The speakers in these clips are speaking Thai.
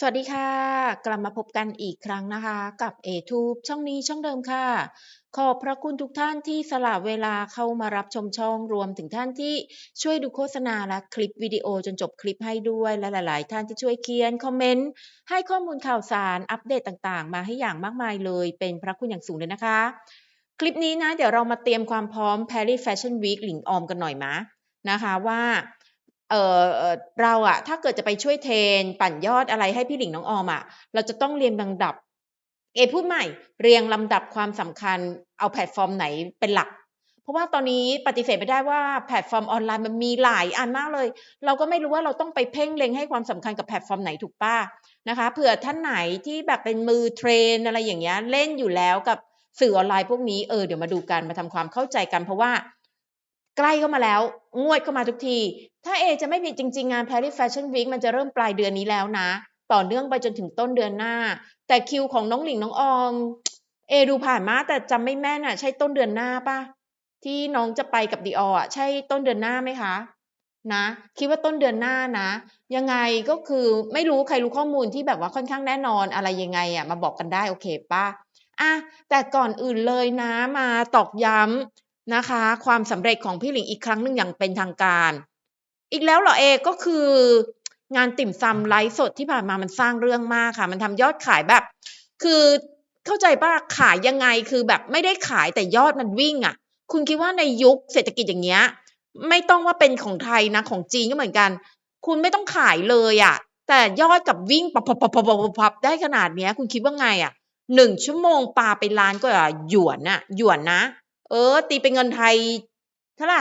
สวัสดีค่ะ กลับมาพบกันอีกครั้งนะคะ กับ A-Tube ช่องนี้ช่องเดิมค่ะ ขอบพระคุณทุกท่านที่สละเวลาเข้ามารับชมช่องรวมถึงท่านที่ช่วยดูโฆษณาและคลิปวิดีโอจนจบคลิปให้ด้วยและหลาย ๆ ท่านที่ช่วยเขียนคอมเมนต์ให้ข้อมูลข่าวสารอัปเดตต่าง ๆ มาให้อย่างมากมายเลย เป็นพระคุณอย่างสูงเลยนะคะ คลิปนี้นะ เดี๋ยวเรามาเตรียมความพร้อม Paris Fashion Week หลิงออมกันหน่อยมะนะคะว่า เออเอ่อเราอะถ้าเกิดจะไปช่วยเทรน ปั่นยอดอะไรให้พี่หลิงน้องออมอะเราจะต้องเรียงลำดับ เอพูดใหม่ เรียงลำดับความสำคัญเอาแพลตฟอร์มไหนเป็นหลัก เพราะว่าตอนนี้ปฏิเสธไม่ได้ว่าแพลตฟอร์มออนไลน์มันมีหลายอันมากเลย เราก็ไม่รู้ว่าเราต้องไปเพ่งเล็งให้ความสำคัญกับแพลตฟอร์มไหนถูกป้านะคะเผื่อท่านไหนที่แบบเป็นมือเทรนอะไรอย่างเงี้ยเล่นอยู่แล้วกับสื่อออนไลน์พวกนี้เออเดี๋ยวมาดูกันมาทำความเข้าใจกันเพราะว่า ใกล้เข้ามาแล้ว งวดเข้ามาทุกที ถ้าเอจะไม่มีจริง ๆ งาน Paris Fashion Week มันจะเริ่มปลายเดือนนี้แล้วนะ ต่อเนื่องไปจนถึงต้นเดือนหน้า แต่คิวของน้องหลิงน้องออม เอดูผ่านมาแต่จำไม่แม่นอะใช่ต้นเดือนหน้าปะที่น้องจะไปกับดีออะใช่ต้นเดือนหน้าไหมคะนะคิดว่าต้นเดือนหน้านะ ยังไงก็คือไม่รู้ใครรู้ข้อมูลที่แบบว่าค่อนข้างแน่นอนอะไรยังไงอะมาบอกกันได้โอเคป่ะอะแต่ก่อนอื่นเลยนะมาตอกย้ำ นะคะ ความสำเร็จของพี่หลิงอีกครั้งหนึ่งอย่างเป็นทางการ อีกแล้วเหรอเอก็คืองานติ่มซำไลฟ์สดที่ผ่านมามันสร้างเรื่องมากค่ะ มันทำยอดขายแบบ คือเข้าใจป่ะขายยังไงคือแบบไม่ได้ขายแต่ยอดมันวิ่งอะ่ะ คุณคิดว่าในยุคเศรษฐกิจอย่างเงี้ย ไม่ต้องว่าเป็นของไทยนะของจีนก็เหมือนกัน คุณไม่ต้องขายเลยอะ่ะ แต่ยอดกับวิ่งปับปับปับปับปับปับได้ขนาดเนี้ย คุณคิดว่าไงอะ่ะหนึ่งชั่วโมงปาไปล้านกว่าหยวนน่ะหยวนนะ เออ ตีเป็นเงินไทยเท่าไหร่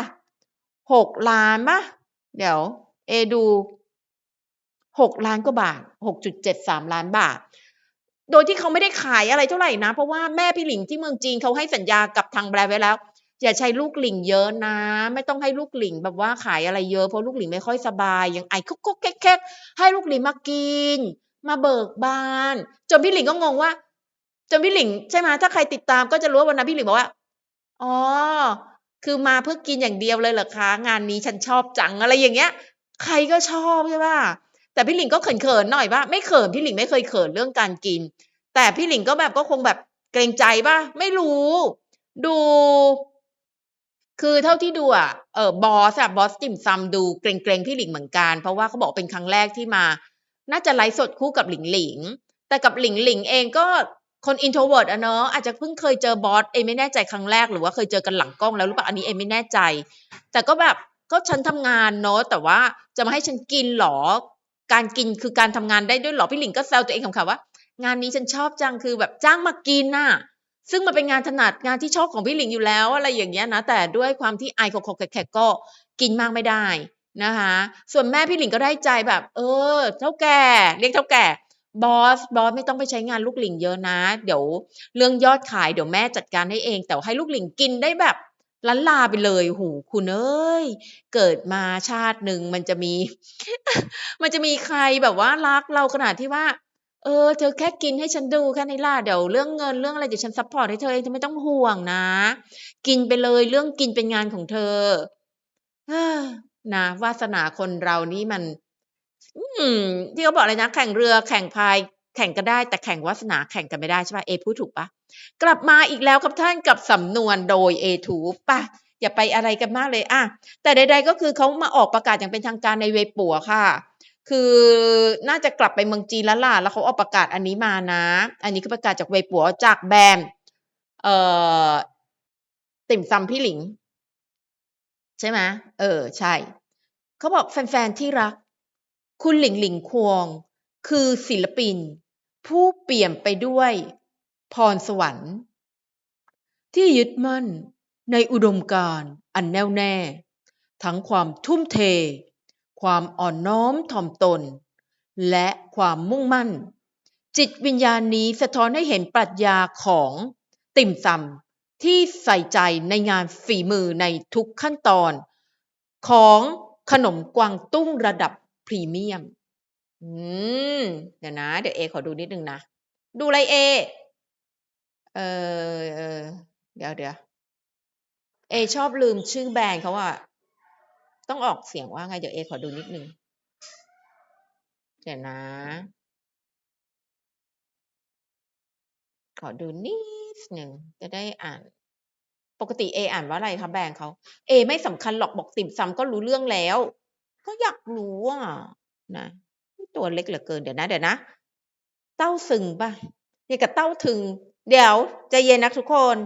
หกล้านปะเดี๋ยว เอดูหกล้านกว่าบาทหกจุดเจ็ดสามล้านบาท โดยที่เขาไม่ได้ขายอะไรเท่าไหร่นะ เพราะว่าแม่พี่หลิงที่เมืองจีนเขาให้สัญญากับทางแบรนด์ไว้แล้ว อย่าใช้ลูกหลิงเยอะนะ ไม่ต้องให้ลูกหลิงแบบว่าขายอะไรเยอะเพราะลูกหลิงไม่ค่อยสบายอยังไอ้คุกคุกแคกแคกให้ลูกหลิงมากิน มาเบิกบาน จนพี่หลิงก็งงว่าจนพี่หลิงใช่ไหมถ้าใครติดตามก็จะรู้ว่าวันนั้นพี่หลิงบอกว่า อ๋อ คือมาเพื่อกินอย่างเดียวเลยเหรอคะ งานนี้ฉันชอบจังอะไรอย่างเงี้ย ใครก็ชอบใช่ป่ะ แต่พี่หลิงก็เขินๆหน่อยว่าไม่เขินพี่หลิงไม่เคยเขินเรื่องการกิน แต่พี่หลิงก็แบบก็คงแบบเกรงใจป่ะ ไม่รู้ ดู คือเท่าที่ดูอะ เออบอสอะบอสติ่มซำดูเกรงๆพี่หลิงเหมือนกัน เพราะว่าเขาบอกเป็นครั้งแรกที่มา น่าจะไลฟ์สดคู่กับหลิงหลิง แต่กับหลิงหลิงเองก็ คนอินโทรเวิร์ดอะเนาะอาจจะเพิ่งเคยเจอบอสเอไม่แน่ใจครั้งแรกหรือว่าเคยเจอกันหลังกล้องแล้วหรือเปล่าอันนี้เอไม่แน่ใจ แต่ก็แบบก็ฉันทำงานเนาะแต่ว่าจะมาให้ฉันกินหรอ การกินคือการทำงานได้ด้วยหรอพี่หลิงก็แซวตัวเองคำๆว่า งานนี้ฉันชอบจังคือแบบจ้างมากินน่ะซึ่งมันเป็นงานถนัดงานที่ชอบของพี่หลิงอยู่แล้วอะไรอย่างเงี้ยนะแต่ด้วยความที่ไอคกแขกก็กินมากไม่ได้นะคะ ส่วนแม่พี่หลิงก็ได้ใจแบบ เออ เท่าแก่เรียกเท่าแก่ บอสบอสไม่ต้องไปใช้งานลูกหลิงเยอะนะ เดี๋ยวเรื่องยอดขายเดี๋ยวแม่จัดการให้เอง แต่ให้ลูกหลิงกินได้แบบล้านลาไปเลยหูคุณเอ้ย เกิดมาชาติหนึ่งมันจะมี มันจะมีใครแบบว่ารักเราขนาดที่ว่า เออ เธอแค่กินให้ฉันดูแค่นี้ล่ะเดี๋ยวเรื่องเงินเรื่องอะไรเดี๋ยวฉันซัพพอร์ตให้เธอเองเธอไม่ต้องห่วงนะ กินไปเลยเรื่องกินเป็นงานของเธอเฮ้อนะวาสนาคนเรานี่มัน อืม ที่เขาบอกเลยนะ แข่งเรือแข่งพาย แข่งกันได้ แต่แข่งวาสนาแข่งกันไม่ได้ใช่ปะเอพูดถูกปะกลับมาอีกแล้วครับท่านกับสำนวนโดยเอทูปะอย่าไปอะไรกันมากเลยอะแต่ใด ๆ ก็คือเขามาออกประกาศอย่างเป็นทางการในเวปัวค่ะ คือน่าจะกลับไปเมืองจีนแล้วล่ะแล้วเขาออกประกาศอันนี้มานะ อันนี้คือประกาศจากเวปัวจากแบรนด์เอ่อติ่มซำพี่หลิง ใช่ไหมเออ ใช่ เขาบอกแฟน ๆ ที่รัก คุณหลิงหลิงควง คือศิลปิน ผู้เปี่ยมไปด้วย พรสวรรค์ ที่ยึดมั่นในอุดมการณ์อันแน่วแน่ ทั้งความทุ่มเท ความอ่อนน้อมถ่อมตน และความมุ่งมั่น จิตวิญญาณนี้สะท้อนให้เห็นปรัชญาของติ่มซำที่ใส่ใจในงานฝีมือในทุกขั้นตอน ของขนมกวางตุ้งระดับ พรีเมียม อืม เดี๋ยวนะ เดี๋ยวเอขอดูนิดนึงนะ ดูอะไรเอ เออเออเดี๋ยวเดี๋ยวเอชอบลืมชื่อแบรนด์เขาอะต้องออกเสียงว่าไง เดี๋ยวเอขอดูนิดนึง เดี๋ยวนะ ขอดูนิดหนึ่งจะได้อ่านปกติเออ่านว่าอะไรคะแบรนด์เขาเอไม่สำคัญหรอกบอกติ่มซำก็รู้เรื่องแล้ว ก็อยากรู้อะนะตัวเล็กเหลือเกินเดี๋ยวนะ เดี๋ยวนะ เต้าซึงป่ะเนี่ยกับเต้าถึง เดี๋ยวใจเย็นนะทุกคน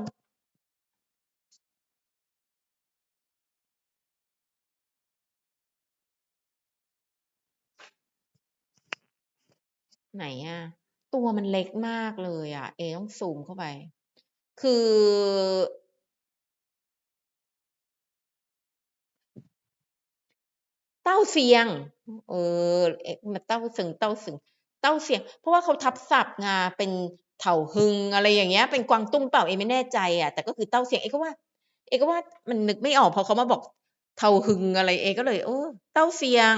ไหนอะตัวมันเล็กมากเลยอะเอต้องซูมเข้าไป คือ เต้าเซียง เออเอ๊ะมาเต้าซึงเต้าซึง เต้าเซียง เพราะว่าเขาทับศัพท์ไงเป็นเถาฮึงอะไรอย่างเงี้ย เป็นกวางตุ้งเปล่าเอไม่แน่ใจอะแต่ก็คือเต้าเซียงเอก็ว่า เอก็ว่ามันนึกไม่ออกพอเขามาบอกเถาฮึงอะไรเอก็เลยเออเต้าเซียง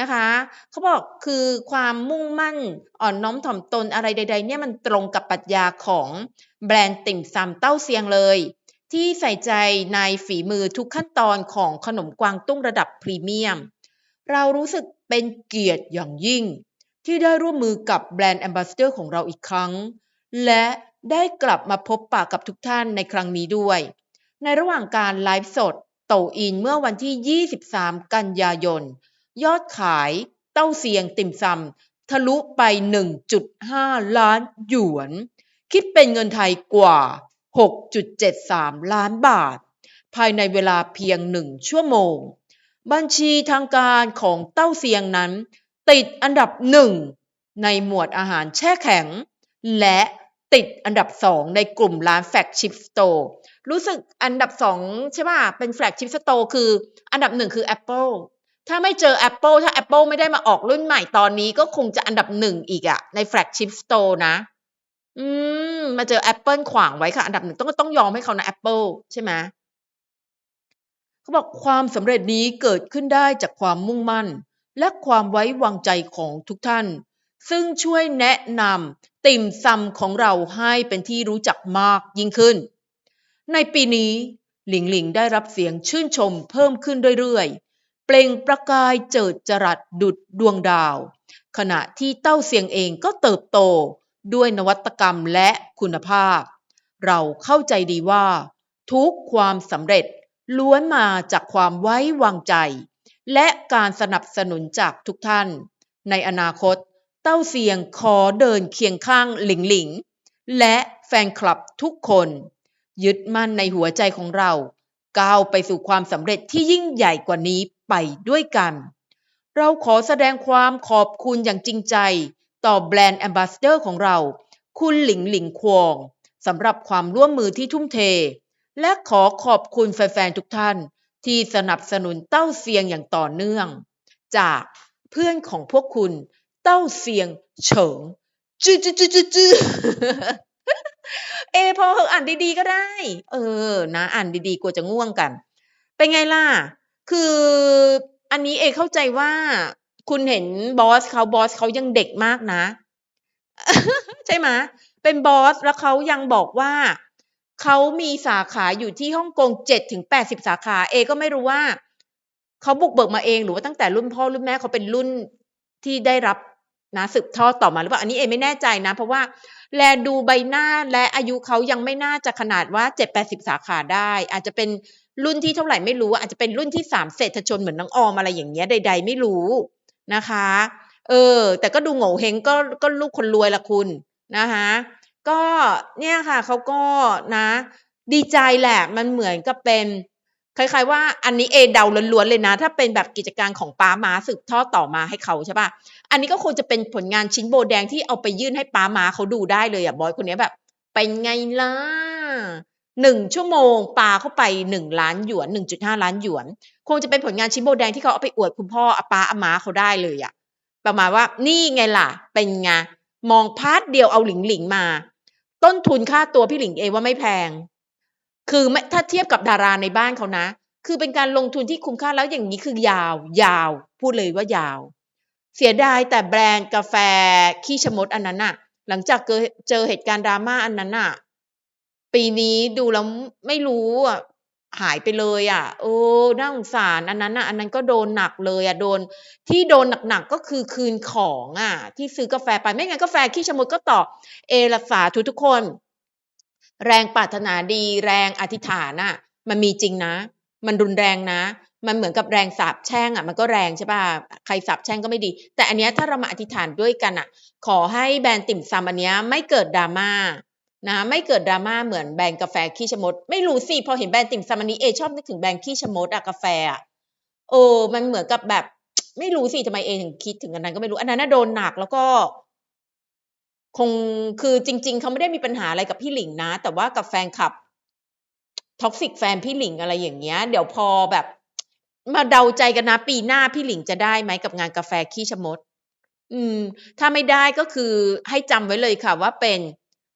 นะคะเขาบอกคือความมุ่งมั่นอ่อนน้อมถ่อมตนอะไรใด ๆ เนี่ยมันตรงกับปรัชญาของแบรนด์ติ่มซำเต้าเซียงเลย ที่ใส่ใจในฝีมือทุกขั้นตอนของขนมกวางตุ้งระดับพรีเมียม เรารู้สึกเป็นเกียรติอย่างยิ่ง ที่ได้ร่วมมือกับแบรนด์แอมบาสเดอร์ของเราอีกครั้ง และได้กลับมาพบปะกับทุกท่านในครั้งนี้ด้วย ในระหว่างการไลฟ์สดโตอินเมื่อวันที่ 23 กันยายน ยอดขายเต้าเซียงติ่มซำทะลุไป 1.5 ล้านหยวน คิดเป็นเงินไทยกว่า 6.73 ล้านบาท ภายในเวลาเพียงหนึ่งชั่วโมง บัญชีทางการของเต้าเซียงนั้น ติดอันดับหนึ่งในหมวดอาหารแช่แข็ง และติดอันดับสองในกลุ่มร้านแฟกชิปสโตร์รู้สึกอันดับสองใช่ป่ะเป็นแฟกชิปสโตร์คืออันดับหนึ่งคือ Apple ถ้าไม่เจอ Apple ถ้า Apple ไม่ได้มาออกรุ่นใหม่ตอนนี้ก็คงจะอันดับหนึ่งอีกอะในแฟลกชิปสโตร์นะ อืม มาเจอ Apple ขวางไว้ค่ะ อันดับหนึ่งต้องต้องยอมให้เขานะ Apple ใช่ไหมเขาบอกความสำเร็จนี้เกิดขึ้นได้จากความมุ่งมั่น และความไว้วางใจของทุกท่าน ซึ่งช่วยแนะนำติ่มซำของเราให้เป็นที่รู้จักมากยิ่งขึ้น ในปีนี้หลิงหลิงได้รับเสียงชื่นชมเพิ่มขึ้นเรื่อยๆ เปล่งประกายเจิดจรัสดุดดวงดาว ขณะที่เต้าเสียงเองก็เติบโต ด้วยนวัตกรรมและคุณภาพ เราเข้าใจดีว่า ทุกความสำเร็จล้วนมาจากความไว้วางใจ และการสนับสนุนจากทุกท่าน ในอนาคต เต้าเสียงขอเดินเคียงข้างหลิงหลิง และแฟนคลับทุกคน ยึดมั่นในหัวใจของเรา ก้าวไปสู่ความสำเร็จที่ยิ่งใหญ่กว่านี้ไปด้วยกัน เราขอแสดงความขอบคุณอย่างจริงใจ ต่อแบรนด์แอมบาสเดอร์ของเรา คุณหลิงหลิงควงสำหรับความร่วมมือที่ทุ่มเท และขอขอบคุณแฟนๆทุกท่าน ที่สนับสนุนเต้าเซียงอย่างต่อเนื่อง จากเพื่อนของพวกคุณเต้าเซียงเฉิงจื้อจื้อจื้อจื้อจื้อเอพอเหอะอ่านดีๆก็ได้ เออ นะอ่านดีๆกลัวจะง่วงกัน เป็นไงล่ะ คืออันนี้เอเข้าใจว่า คุณเห็นบอสเขาบอสเขายังเด็กมากนะ ใช่ไหมเป็นบอสแล้วเขายังบอกว่าเขามีสาขาอยู่ที่ฮ่องกงเจ็ดถึงแปดสิบสาขา เอ ก็ไม่รู้ว่าเขาบุกเบิกมาเองหรือว่าตั้งแต่รุ่นพ่อรุ่นแม่เขาเป็นรุ่นที่ได้รับนะสืบทอดต่อมาหรือเปล่าอันนี้เอไม่แน่ใจนะ เพราะว่าแลดูใบหน้าและอายุเขายังไม่น่าจะขนาดว่าเจ็ดแปดสิบสาขาได้ อาจจะเป็นรุ่นที่เท่าไหร่ไม่รู้ อาจจะเป็นรุ่นที่สามเศรษฐชนเหมือนน้องออมอะไรอย่างเงี้ยใด ๆ ไม่รู้ นะคะ เออ แต่ก็ดูโง่เฮงก็ก็ลูกคนรวยละคุณนะคะก็เนี่ยค่ะเขาก็นะ ดีใจแหละมันเหมือนกับเป็นคล้ายๆว่าอันนี้เอเดาล้วนๆเลยนะ ถ้าเป็นแบบกิจการของป้าม้าสืบทอดต่อมาให้เขาใช่ป่ะอันนี้ก็คงจะเป็นผลงานชิ้นโบแดงที่เอาไปยื่นให้ป้าม้าเขาดูได้เลยอะบอยคนนี้แบบเป็นไงล่ะหนึ่งชั่วโมงปาเข้าไปหนึ่งล้านหยวนหนึ่งจุดห้าล้านหยวน คงจะเป็นผลงานชิ้นโบแดงที่เขาเอาไปอวดคุณพ่ออาป้าอามาเขาได้เลยอะประมาณว่านี่ไงล่ะ เป็นไงมองพาร์ทเดียวเอาหลิงหลิงมา ต้นทุนค่าตัวพี่หลิงเอว่าไม่แพง คือไม่ถ้าเทียบกับดาราในบ้านเขานะ คือเป็นการลงทุนที่คุ้มค่าแล้วอย่างนี้คือยาว ยาว พูดเลยว่ายาว เสียดายแต่แบรนด์กาแฟขี้ชะมดอันนั้นน่ะ หลังจากเกิดเจอเหตุการณ์ดราม่าอันนั้นน่ะ ปีนี้ดูแล้วไม่รู้อะ หายไปเลยอะโอ้น่าสงสารอันนั้นน่ะอันนั้นก็โดนหนักเลยอะโดน ที่โดนหนักๆก็คือคืนของอะ ที่ซื้อกาแฟไปไม่งั้นกาแฟขี้ชะมดก็ต่อเอรักษาทุกทุกคน แรงปรารถนาดี แรงอธิษฐานน่ะ มันมีจริงนะ มันรุนแรงนะ มันเหมือนกับแรงสาปแช่งอะมันก็แรงใช่ป่ะใครสาปแช่งก็ไม่ดี แต่อันเนี้ยถ้าเรามาอธิษฐานด้วยกันอะขอให้แบรนด์ติ่มซำอันเนี้ยไม่เกิดดราม่า นะไม่เกิดดราม่าเหมือนแบรนด์กาแฟขี้ชะมด ไม่รู้สิพอเห็นแบรนด์ติ่มซำอันนี้เอชอบนึกถึงแบรนด์ขี้ชะมดอะกาแฟอะโอ้มันเหมือนกับแบบ ไม่รู้สิทำไมเอถึงคิดถึงอันนั้นก็ไม่รู้อันนั้นน่ะโดนหนักแล้วก็ คงคือจริง ๆเขาไม่ได้มีปัญหาอะไรกับพี่หลิงนะ แต่ว่ากับแฟนคลับท็อกซิกแฟนพี่หลิงอะไรอย่างเงี้ย เดี๋ยวพอแบบ มาเดาใจกันนะปีหน้าพี่หลิงจะได้ไหมกับงานกาแฟขี้ชะมด อืม ถ้าไม่ได้ก็คือให้จำไว้เลยค่ะว่าเป็น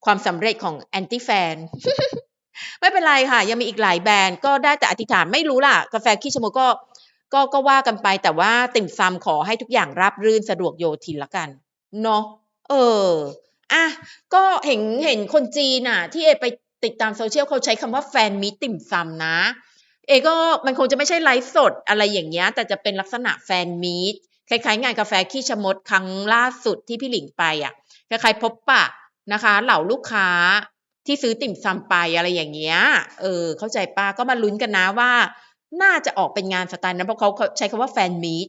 ความสำเร็จของแอนตี้แฟนไม่เป็นไรค่ะ ยังมีอีกหลายแบรนด์ก็ได้แต่อธิษฐานไม่รู้ล่ะ กาแฟขี้ชะมดก็ก็ก็ว่ากันไปแต่ว่าติ่มซำขอให้ทุกอย่างราบรื่นสะดวกโยทินละกัน เนาะเอออะก็เห็นเห็นคนจีนน่ะ ที่เอไปติดตามโซเชียลเขาใช้คำว่าแฟนมิตติ่มซำนะ เอก็มันคงจะไม่ใช่ไลฟ์สดอะไรอย่างเงี้ย แต่จะเป็นลักษณะแฟนมีตคล้ายๆ งานกาแฟขี้ชะมดครั้งล่าสุดที่พี่หลิงไปอะคล้ายๆพบปะ นะคะ เหล่าลูกค้าที่ซื้อติ่มซำไปอะไรอย่างเงี้ย เออ เข้าใจป้าก็มาลุ้นกันนะว่า น่าจะออกเป็นงานสไตล์นั้นเพราะเขาใช้คำว่าแฟนมีต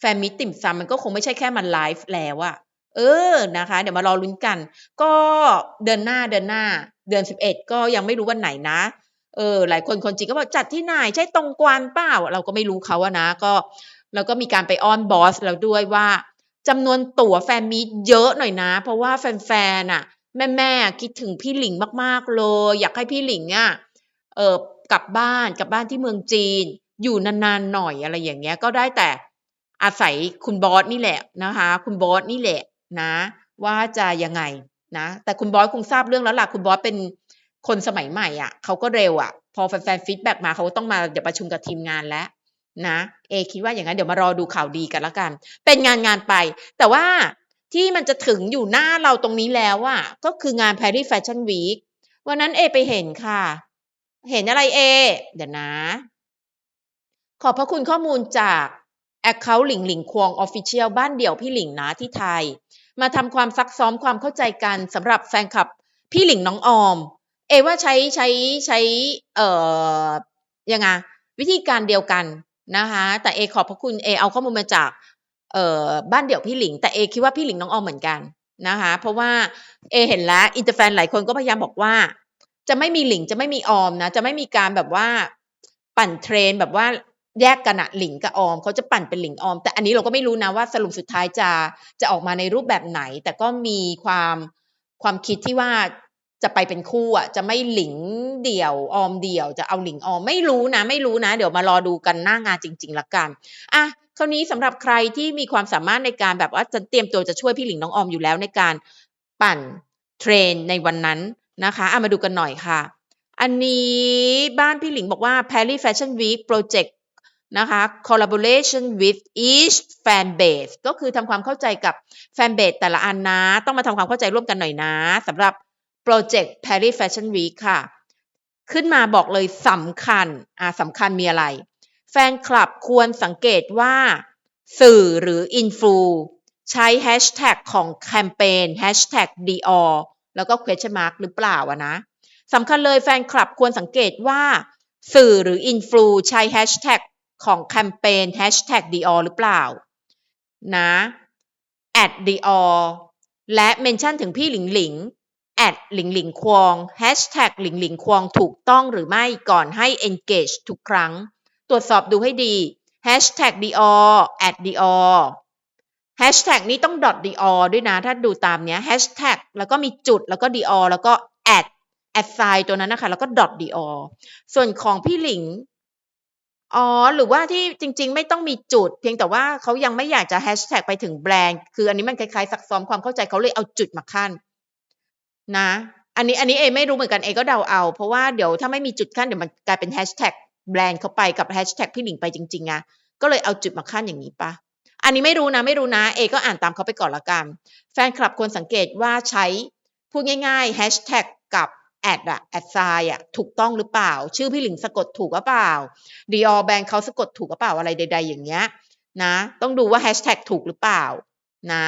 แฟนมีตติ่มซำมันก็คงไม่ใช่แค่มันไลฟ์แล้วอะเออนะคะ เดี๋ยวมารอลุ้นกัน ก็เดือนหน้าเดือนหน้า เดือนสิบเอ็ดก็ยังไม่รู้วันไหนนะ เออ หลายคนคนจีนก็บอกจัดที่ไหนใช่ตรงกวานเปล่า เราก็ไม่รู้เขาอะนะ ก็เราก็มีการไปอ้อนบอสแล้วด้วยว่า จำนวนตั๋วแฟนมีเยอะหน่อยนะ เพราะว่าแฟนๆอะแม่ๆคิดถึงพี่หลิงมากๆเลย อยากให้พี่หลิงอะเออกลับบ้านกลับบ้านที่เมืองจีน อยู่นานๆหน่อยอะไรอย่างเงี้ย ก็ได้แต่อาศัยคุณบอสนี่แหละนะคะ คุณบอสนี่แหละนะ ว่าจะยังไงนะ แต่คุณบอสคงทราบเรื่องแล้วล่ะคุณบอสเป็นคนสมัยใหม่อะเขาก็เร็วอะ พอแฟนๆฟีดแบ็กมาเขาต้องมาเดี๋ยวประชุมกับทีมงานแล้ว นะเอคิดว่าอย่างนั้นเดี๋ยวมารอดูข่าวดีกันละกัน เป็นงานงานไป แต่ว่าที่มันจะถึงอยู่หน้าเราตรงนี้แล้วอะก็คืองาน Paris Fashion Week วันนั้นเอไปเห็นค่ะ เห็นอะไรเอ เดี๋ยวนะ ขอบพระคุณข้อมูลจาก Account หลิงหลิงควง Official บ้านเดี่ยวพี่หลิงนะที่ไทย มาทำความซักซ้อมความเข้าใจกันสำหรับแฟนคลับพี่หลิงน้องออม เอว่าใช้ใช้ใช้เอ่อยังไงวิธีการเดียวกัน นะคะ แต่เอขอบพระคุณเอเอาข้อมูลมาจากเอ่อบ้านเดี่ยวพี่หลิง แต่เอคิดว่าพี่หลิงน้องออมเหมือนกันนะคะ เพราะว่าเอเห็นแล้วอินเตอร์แฟนหลายคนก็พยายามบอกว่า จะไม่มีหลิงจะไม่มีออมนะ จะไม่มีการแบบว่าปั่นเทรนแบบว่าแยกกันอะหลิงกับออมเขาจะปั่นเป็นหลิงออม แต่อันนี้เราก็ไม่รู้นะว่าสรุปสุดท้ายจะจะออกมาในรูปแบบไหน แต่ก็มีความความคิดที่ว่า จะไปเป็นคู่อะจะไม่หลิงเดี่ยวออมเดี่ยว จะเอาหลิงออมไม่รู้นะ ไม่รู้นะ เดี๋ยวมารอดูกันหน้างานจริง ๆละกันอะคราวนี้สำหรับใครที่มีความสามารถในการแบบว่าจะเตรียมตัวจะช่วยพี่หลิงน้องออมอยู่แล้วในการปั่นเทรนในวันนั้นนะคะเอามาดูกันหน่อยค่ะ อันนี้บ้านพี่หลิงบอกว่า Paris Fashion Week Project นะคะ collaboration with each fan base ก็คือทำความเข้าใจกับแฟนเบสแต่ละอันนะ ต้องมาทำความเข้าใจร่วมกันหน่อยนะสำหรับ โปรเจกต์ Paris Fashion Week ค่ะ ขึ้นมาบอกเลยสำคัญอ่าสำคัญมีอะไร แฟนคลับควรสังเกตว่า สื่อหรืออินฟลูใช้แฮชแท็กของแคมเปญแฮชแท็ก Dior แล้วก็ question mark หรือเปล่าอะนะสำคัญเลยแฟนคลับควรสังเกตว่า สื่อหรืออินฟลูใช้แฮชแท็กของแคมเปญ hashtag Dior หรือเปล่า นะ at Dior และเมนชั่นถึงพี่หลิงหลิง at หลิงหลิงควง hashtag หลิงหลิงควงถูกต้องหรือไม่ก่อนให้ engage ทุกครั้ง ตรวจสอบดูให้ดี hashtag Dior at Dior hashtag นี้ต้อง dot Dior ด้วยนะ ถ้าดูตามเนี้ย hashtag แล้วก็มีจุดแล้วก็ Dior แล้วก็ at at sign ตัวนั้นนะคะ แล้วก็ dot Dior ส่วนของพี่หลิงอ๋อ หรือว่าที่จริง ๆ ไม่ต้องมีจุด เพียงแต่ว่าเขายังไม่อยากจะแฮชแท็กไปถึงแบรนด์ คืออันนี้มันคล้ายๆซักซ้อมความเข้าใจเขาเลยเอาจุดมาขั้น นะ อันนี้อันนี้เอไม่รู้เหมือนกันเอก็เดาเอา เพราะว่าเดี๋ยวถ้าไม่มีจุดขั้นเดี๋ยวมันกลายเป็นแฮชแท็กแบรนด์เขาไปกับแฮชแท็กพี่หลิงไปจริงๆอะก็เลยเอาจุดมาขั้นอย่างนี้ปะอันนี้ไม่รู้นะไม่รู้นะเอก็อ่านตามเขาไปก่อนละกัน แฟนคลับควรสังเกตว่าใช้พูดง่ายๆแฮชแท็กกับแอดอะแอดไซอะถูกต้องหรือเปล่า ชื่อพี่หลิงสะกดถูกหรือเปล่าดีออแบรนด์เขาสะกดถูกหรือเปล่าอะไรใด ๆ อย่างเงี้ยนะ ต้องดูว่าแฮชแท็กถูกหรือเปล่านะ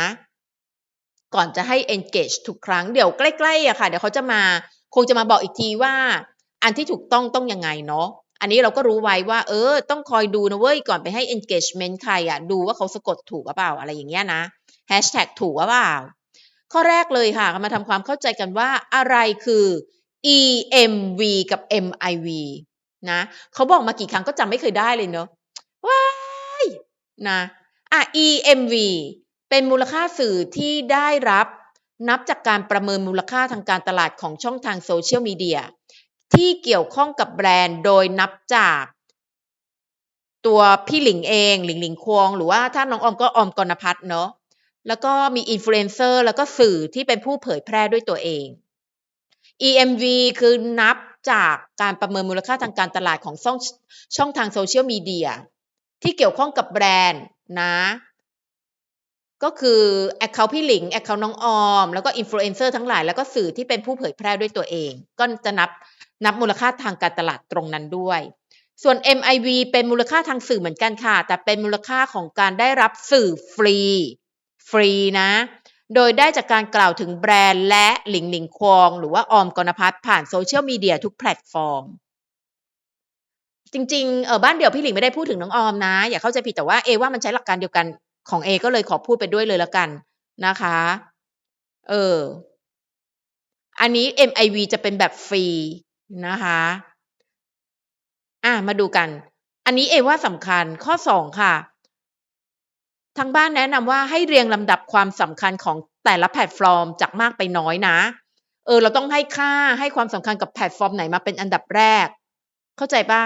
ก่อนจะให้ engage ทุกครั้งเดี๋ยวใกล้ๆอะค่ะ เดี๋ยวเขาจะมาคงจะมาบอกอีกทีว่า อันที่ถูกต้องต้องยังไงเนาะอันนี้เราก็รู้ไว้ว่า เออ ต้องคอยดูนะเว้ย ก่อนไปให้ engagement ใครอะดูว่าเขาสะกดถูกหรือเปล่าอะไรอย่างเงี้ยนะ hashtag ถูกหรือเปล่า ข้อแรกเลยค่ะ มาทำความเข้าใจกันว่าอะไรคือ EMV กับ MIV นะเขาบอกมากี่ครั้งก็จำไม่เคยได้เลยเนาะว้ายนะอะ EMV เป็นมูลค่าสื่อที่ได้รับนับจากการประเมินมูลค่าทางการตลาดของช่องทางโซเชียลมีเดียที่เกี่ยวข้องกับแบรนด์โดยนับจาก ตัวพี่หลิงเองหลิงหลิงควง หรือว่าถ้าน้องออมก็ออมกรพัฒน์เนาะแล้วก็มีอินฟลูเอนเซอร์แล้วก็สื่อที่เป็นผู้เผยแพร่ด้วยตัวเอง EMV คือนับจากการประเมินมูลค่าทางการตลาดของช่องช่องทางโซเชียลมีเดียที่เกี่ยวข้องกับแบรนด์นะ ก็คือแอคเคาท์พี่หลิงแอคเคาท์น้องออม แล้วก็อินฟลูเอนเซอร์ทั้งหลาย แล้วก็สื่อที่เป็นผู้เผยแพร่ด้วยตัวเอง ก็จะนับนับมูลค่าทางการตลาดตรงนั้นด้วย ส่วน MIV เป็นมูลค่าทางสื่อเหมือนกันค่ะ แต่เป็นมูลค่าของการได้รับสื่อฟรี ฟรีนะ โดยได้จากการกล่าวถึงแบรนด์และหลิงหลิงควงหรือว่าออมกรณพัฒผ่านโซเชียลมีเดียทุกแพลตฟอร์มจริงๆ เออบ้านเดี่ยวพี่หลิงไม่ได้พูดถึงน้องออมนะ อย่าเข้าใจผิดแต่ว่าเอว่ามันใช้หลักการเดียวกัน ของเอก็เลยขอพูดไปด้วยเลยแล้วกันนะคะ เออ อันนี้ MIV จะเป็นแบบฟรีนะคะ อะ มาดูกัน อันนี้เอว่าสำคัญข้อสองค่ะ ทางบ้านแนะนำว่าให้เรียงลำดับความสำคัญของแต่ละแพลตฟอร์มจากมากไปน้อยนะ เออ เราต้องให้ค่าให้ความสำคัญกับแพลตฟอร์มไหนมาเป็นอันดับแรก เข้าใจปะ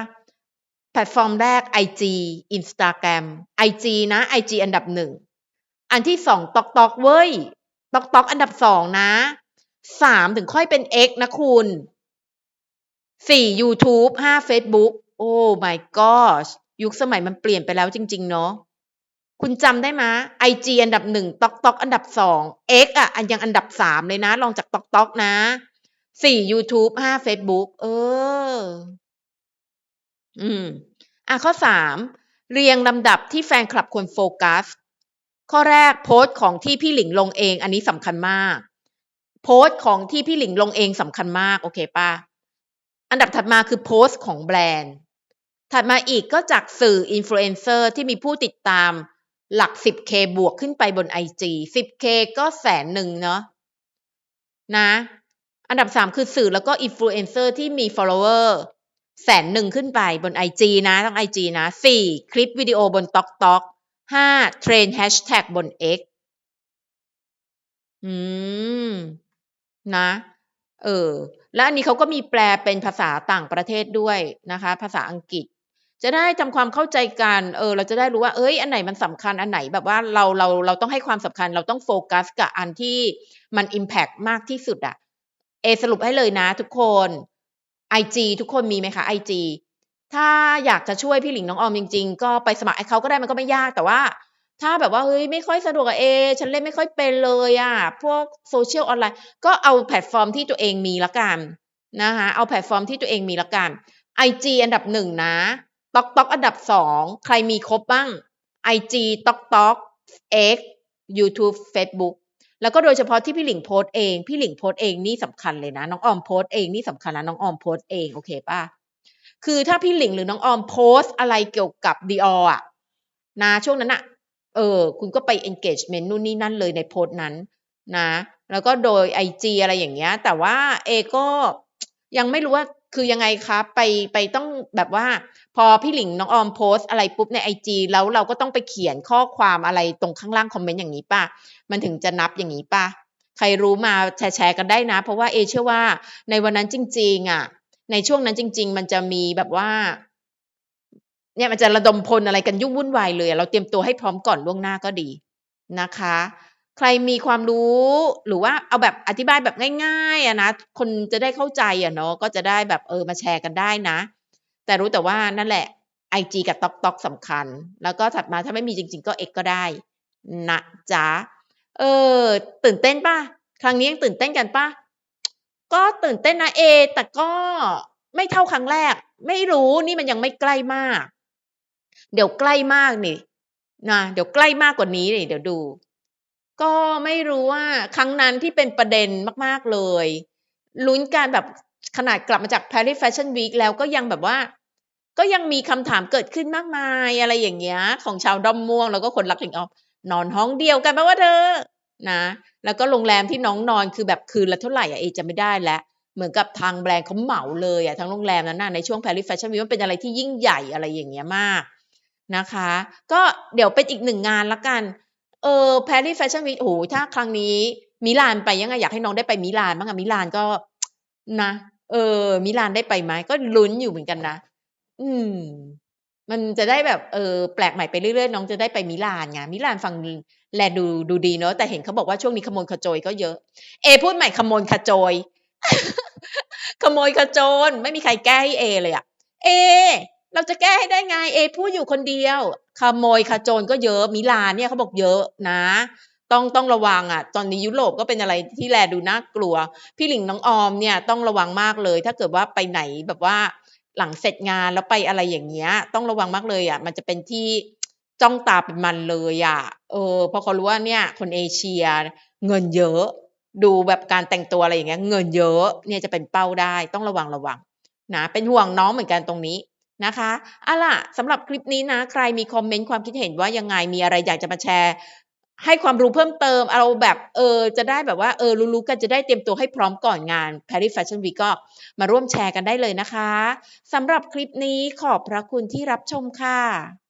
แพลตฟอร์มแรก IG Instagram IG นะ IG อันดับหนึ่ง อันที่สองตอกตอกเว้ยตอกตอกอันดับสองนะสามถึงค่อยเป็น X นะคุณสี่ YouTube ห้า Facebook โอ้ my gosh ยุคสมัยมันเปลี่ยนไปแล้วจริง ๆ เนาะคุณจำได้ไหมไอจีอันดับหนึ่งตอกตอกอันดับสองเอ็กอะอันยังอันดับสามเลยนะ ลองจากตอกตอกนะสี่ YouTube ห้า Facebook เออ อืม อะข้อสามเรียงลำดับที่แฟนคลับควรโฟกัส ข้อแรกโพสต์ของที่พี่หลิงลงเอง อันนี้สำคัญมาก โพสต์ของที่พี่หลิงลงเองสำคัญมาก โอเคป่ะ อันดับถัดมาคือโพสต์ของแบรนด์ ถัดมาอีกก็จากสื่ออินฟลูเอนเซอร์ที่มีผู้ติดตามหลัก 10k บวกขึ้นไปบน IG 10k ก็แสนหนึ่งเนาะนะ อันดับ3คือสื่อแล้วก็อินฟลูเอนเซอร์ที่มี follower แสนหนึ่งขึ้นไปบน IG นะต้อง IG นะ4คลิปวิดีโอบน t อก t อก5เทรนแฮชแท็กบน X อืม นะ เออ แล้วอันนี้เขาก็มีแปลเป็นภาษาต่างประเทศด้วยนะคะ ภาษาอังกฤษ จะได้ทำความเข้าใจกัน เออ เราจะได้รู้ว่า เอ้ย อันไหนมันสำคัญ อันไหนแบบว่าเรา เรา เราต้องให้ความสำคัญ เราต้องโฟกัสกับอันที่มันอิมแพกมากที่สุดอะเอสรุปให้เลยนะทุกคน IG ทุกคนมีไหมคะ IG ถ้าอยากจะช่วยพี่หลิงน้องออมจริง ๆ ก็ไปสมัครเขาก็ได้มันก็ไม่ยากแต่ว่า ถ้าแบบว่าเฮ้ยไม่ค่อยสะดวกเอ ฉันเล่นไม่ค่อยเป็นเลยอะพวกโซเชียลออนไลน์ก็เอาแพลตฟอร์มที่ตัวเองมีละกันนะคะเอาแพลตฟอร์มที่ตัวเองมีละกัน IG อันดับหนึ่งนะต็อกต็อกอันดับสองใครมีครบบ้าง IG ต็อกต็อก X YouTube Facebook แล้วก็โดยเฉพาะที่พี่หลิงโพสเอง พี่หลิงโพสเองนี่สำคัญเลยนะ น้องออมโพสเองนี่สำคัญนะน้องออมโพสเองโอเคป่ะคือถ้าพี่หลิงหรือน้องออมโพสอะไรเกี่ยวกับดีออะนะช่วงนั้นอะเออ คุณก็ไป engagement นู่นนี่นั่นเลยในโพสนั้นนะ แล้วก็โดย IG อะไรอย่างเงี้ย แต่ว่าเอก็ยังไม่รู้ว่า คือยังไงคะไปไปต้องแบบว่า พอพี่หลิงน้องออมโพสอะไรปุ๊บในไอจีแล้วเราก็ต้องไปเขียนข้อความอะไรตรงข้างล่างคอมเมนต์อย่างนี้ป่ะ มันถึงจะนับอย่างนี้ป่ะ ใครรู้มาแชร์แชร์กันได้นะ เพราะว่าเอเชื่อว่าในวันนั้นจริง ๆ อะ ในช่วงนั้นจริง ๆ มันจะมีแบบว่า เนี่ยมันจะระดมพลอะไรกันยุ่งวุ่นวายเลย เราเตรียมตัวให้พร้อมก่อนล่วงหน้าก็ดีนะคะ ใครมีความรู้หรือว่าเอาแบบอธิบายแบบง่ายๆอะนะคนจะได้เข้าใจอะเนาะก็จะได้แบบเออมาแชร์กันได้นะ แต่รู้แต่ว่านั่นแหละไอจีกับต็อกต็อกสำคัญ แล้วก็ถัดมาถ้าไม่มีจริง ๆ ก็เอกก็ได้ นะจ๊ะเออ ตื่นเต้นป่ะ ครั้งนี้ยังตื่นเต้นกันป่ะ ก็ตื่นเต้นนะเอ แต่ก็ไม่เท่าครั้งแรก ไม่รู้นี่มันยังไม่ใกล้มาก เดี๋ยวใกล้มากนี่นะเดี๋ยวใกล้มากกว่านี้นี่เดี๋ยวดู ก็ไม่รู้ว่าครั้งนั้นที่เป็นประเด็นมาก ๆเลยลุ้นการแบบขนาดกลับมาจาก Paris Fashion Week แล้วก็ยังแบบว่า ก็ยังมีคำถามเกิดขึ้นมากมายอะไรอย่างเงี้ย ของชาวดอมม่วงแล้วก็คนรักหลิงออฟนอนห้องเดียวกันไหมว่าเธอนะ แล้วก็โรงแรมที่น้องนอนคือแบบคืนละเท่าไหร่อะเอจะไม่ได้แล้วเหมือนกับทางแบรนด์เขาเหมาเลยอะทั้งโรงแรมนั้นน่ะในช่วง Paris Fashion Week มันเป็นอะไรที่ยิ่งใหญ่อะไรอย่างเงี้ยมากนะคะ ก็เดี๋ยวเป็นอีกหนึ่งงานละกัน เออ Paris Fashion Week โอ้โหถ้าครั้งนี้มิลานไปยังไงอยากให้น้องได้ไปมิลานบ้างอะมิลานก็นะเออ มิลานได้ไปไหมก็ลุ้นอยู่เหมือนกันนะ อืม มันจะได้แบบเออแปลกใหม่ไปเรื่อยๆน้องจะได้ไปมิลานไงมิลานฟังแลดูดูดีเนาะแต่เห็นเขาบอกว่าช่วงนี้ขโมยขโจรก็เยอะ เอ พูดใหม่ขโมยขโจรขโมยขโจรไม่มีใครแก้ให้เอเลยอะเอ เราจะแก้ให้ได้ไงเอพูดอยู่คนเดียวขโมยขโจรก็เยอะมิลานเนี่ยเขาบอกเยอะนะ ต้องต้องระวังอะตอนนี้ยุโรปก็เป็นอะไรที่แลดูน่ากลัว พี่หลิงน้องออมเนี่ยต้องระวังมากเลย ถ้าเกิดว่าไปไหนแบบว่าหลังเสร็จงานแล้วไปอะไรอย่างเงี้ย ต้องระวังมากเลยอะมันจะเป็นที่จ้องตาเป็นมันเลยอะ เออเพราะเขารู้ว่าเนี่ย คนเอเชีย เงินเยอะ ดูแบบการแต่งตัวอะไรอย่างเงี้ย เงินเยอะเนี่ยจะเป็นเป้าได้ ต้องระวังระวังนะเป็นห่วงน้องเหมือนกันตรงนี้ นะคะเอาล่ะสำหรับคลิปนี้นะ ใครมีคอมเมนต์ความคิดเห็นว่ายังไงมีอะไรอยากจะมาแชร์ ให้ความรู้เพิ่มเติม เอาแบบเออจะได้แบบว่าเออรู้ๆกันจะได้เตรียมตัวให้พร้อมก่อนงาน Paris Fashion Week ก็มาร่วมแชร์กันได้เลยนะคะสำหรับคลิปนี้ขอบพระคุณที่รับชมค่ะ